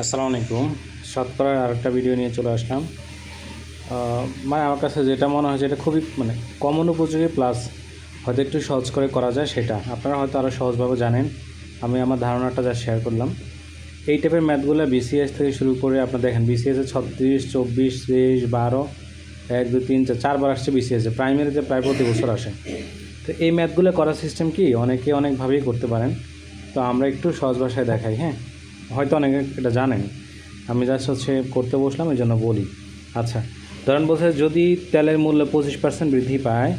আসসালামু আলাইকুম। শতকরার আরেকটা ভিডিও নিয়ে চলে আসলাম। মানে আমার কাছে যেটা মনে হয় এটা খুবই মানে কমন উপযোগী প্লাস হয়তো একটু সহজ করে করা যায় সেটা। আপনারা হয়তো আরও সহজভাবে জানেন। আমি আমার ধারণাটা যা শেয়ার করলাম। এই টাইপের ম্যাথগুলো বিসিএস থেকে শুরু করে আপনার দেখেন বিসিএসে ছত্রিশ, চব্বিশ তেইশ বারো, এক, দুই, তিন, চার, চারবার আসছে বিসিএসে প্রাইমারিতে প্রায় প্রতি বছর আসে। তো এই ম্যাথগুলো করার সিস্টেম কি? অনেকে অনেকভাবেই করতে পারেন। তো আমরা একটু সহজ ভাষায় দেখাই হ্যাঁ? হয়তো অনেকে এটা জানেন। আমি জাস্ট হচ্ছে করতে বসলাম, এই জন্য বলি। আচ্ছা ধরেন বলছে যদি তেলের মূল্য পঁচিশ পার্সেন্ট বৃদ্ধি পায়,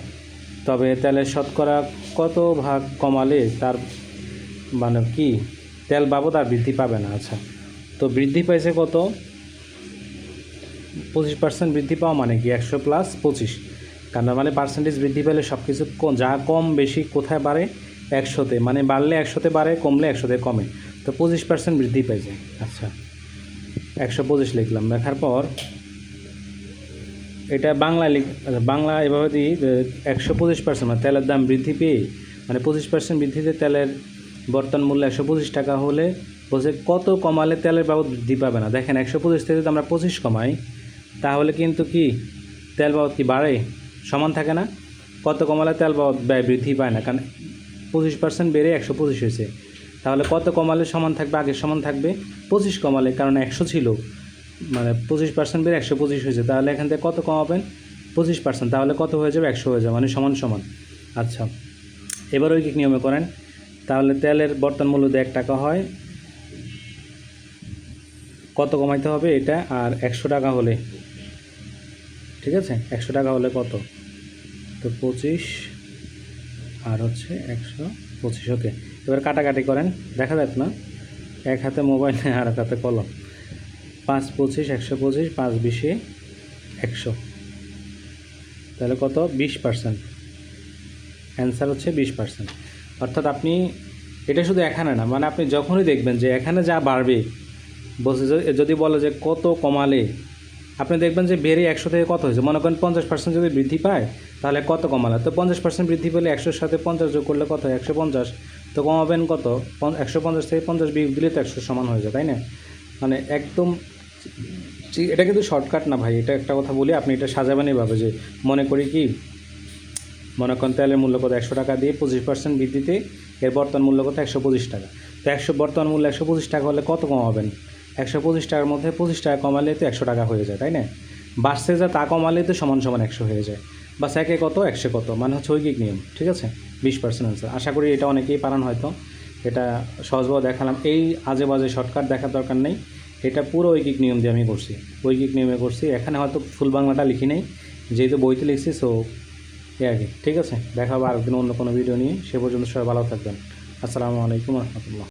তবে তেলের শতকরা কত ভাগ কমালে তার মানে কি? তেল বাবদ আর বৃদ্ধি পাবে না। আচ্ছা তো বৃদ্ধি পাইছে কত? পঁচিশ পার্সেন্ট বৃদ্ধি পাওয়া মানে কি? একশো প্লাস পঁচিশ। কারণ মানে পার্সেন্টেজ বৃদ্ধি পেলে সব কিছু যা কম বেশি কোথায় বাড়ে? একশোতে। মানে বাড়লে একশোতে বাড়ে, কমলে একশোতে কমে। তো পঁচিশ পার্সেন্ট বৃদ্ধি পেয়েছে আচ্ছা একশো পঁচিশ লিখলাম। লেখার পর এটা বাংলা লিখ আচ্ছা, বাংলা এভাবে দিই একশো পঁচিশ পার্সেন্ট মানে তেলের দাম বৃদ্ধি পেয়ে মানে পঁচিশ পার্সেন্ট বৃদ্ধিতে তেলের বর্তমান মূল্য একশো পঁচিশ টাকা হলে বলছে কত কমালে তেলের বাবদ বৃদ্ধি পাবে না। দেখেন একশো পঁচিশ থেকে যদি আমরা পঁচিশ কমাই তাহলে কিন্তু কি তেল বাবদ কি বাড়ে? সমান থাকে না। কত কমালে তেল বাবদ ব্যয় বৃদ্ধি পায় না। কারণ পঁচিশ পার্সেন্ট বেড়ে একশো পঁচিশ হয়েছে। তাহলে কত কমালে সমান থাকবে? আগের সমান থাকবে পঁচিশ কমালে, কারণ একশো ছিল। মানে পঁচিশ পার্সেন্ট বেড়ে একশো পঁচিশ হয়েছে। তাহলে এখান থেকে কত কমাবেন? পঁচিশ পার্সেন্ট তাহলে কত হয়ে যাবে? একশো হয়ে যাবে। মানে সমান সমান। আচ্ছা। এবার ওই নিয়মে করেন। তাহলে তেলের বর্তমান মূল্য যদি এক টাকা হয়। কত কমাইতে হবে এটা? আর একশো টাকা হলে। ঠিক আছে? একশো টাকা হলে কত? তো পঁচিশ আর হচ্ছে একশো পঁচিশ, ওকে। এবার কাটাকাটি করেন, দেখা যাক না। এক হাতে মোবাইল আর এক হাতে কলম। পাঁচ পঁচিশ, একশো পঁচিশ, পাঁচ বিশে একশো। তাহলে কত? বিশ পার্সেন্ট। অ্যান্সার হচ্ছে বিশ পার্সেন্ট। অর্থাৎ আপনি, এটা শুধু এখানে না মানে আপনি যখনই দেখবেন যে এখানে যা বাড়বে যে- যদি বলে যে কত কমালে আপনি দেখবেন যে বেড়ে একশো থেকে কত হয়েছে? মনে করেন পঞ্চাশ পার্সেন্ট যদি বৃদ্ধি পায়, তাহলে কত কমালে তো পঞ্চাশ পার্সেন্ট বৃদ্ধি পেলে একশোর সাথে পঞ্চাশ যোগ করলে কত একশো পঞ্চাশ। তো কমাবেন কত? একশো পঞ্চাশ থেকে পঞ্চাশ বিয়োগ দিলে তো একশো সমান হয়ে যায়, তাই না? মানে একদম এটা কিন্তু শর্টকাট না ভাই। এটা একটা কথা বলি, আপনি এটা সাজাবেন এইভাবে যে মনে করি কি, মনে করেন তেলের মূল্য কত? একশো টাকা দিয়ে পঁচিশ পার্সেন্ট বৃদ্ধিতে এর বর্তমান মূল্য কত? একশো পঁচিশ টাকা। তো একশো, বর্তমান মূল্য একশো পঁচিশ টাকা হলে কত কমাবেন? একশো পঁচিশ টাকার মধ্যে পঁচিশ টাকা কমালে তো একশো টাকা হয়ে যায়, তাই না? বাড়ছে যা তা কমালে তো সমান সমান একশো হয়ে যায়। বা একে কত, একশো কত মানে হচ্ছে ঐকিক নিয়ম, ঠিক আছে? বিশ পার্সেন্ট আনসার আশা করি এটা অনেকেই পারান হয়তো। এটা সহজভাবে দেখালাম। এই আজে বাজে শর্টকাট দেখার দরকার নেই। এটা পুরো ঐকিক নিয়ম দিয়ে আমি করছি। ঐকিক নিয়মে করছি। এখানে হয়তো ফুল বাংলাটা লিখি নেই। যেহেতু বইতে লিখছি সো এ কি ঠিক আছে? দেখা হবে আরেকদিন অন্য কোনো ভিডিও নিয়ে। সে পর্যন্ত সবাই ভালো থাকবেন। আসসালামু আলাইকুম রহমতুল্লাহ।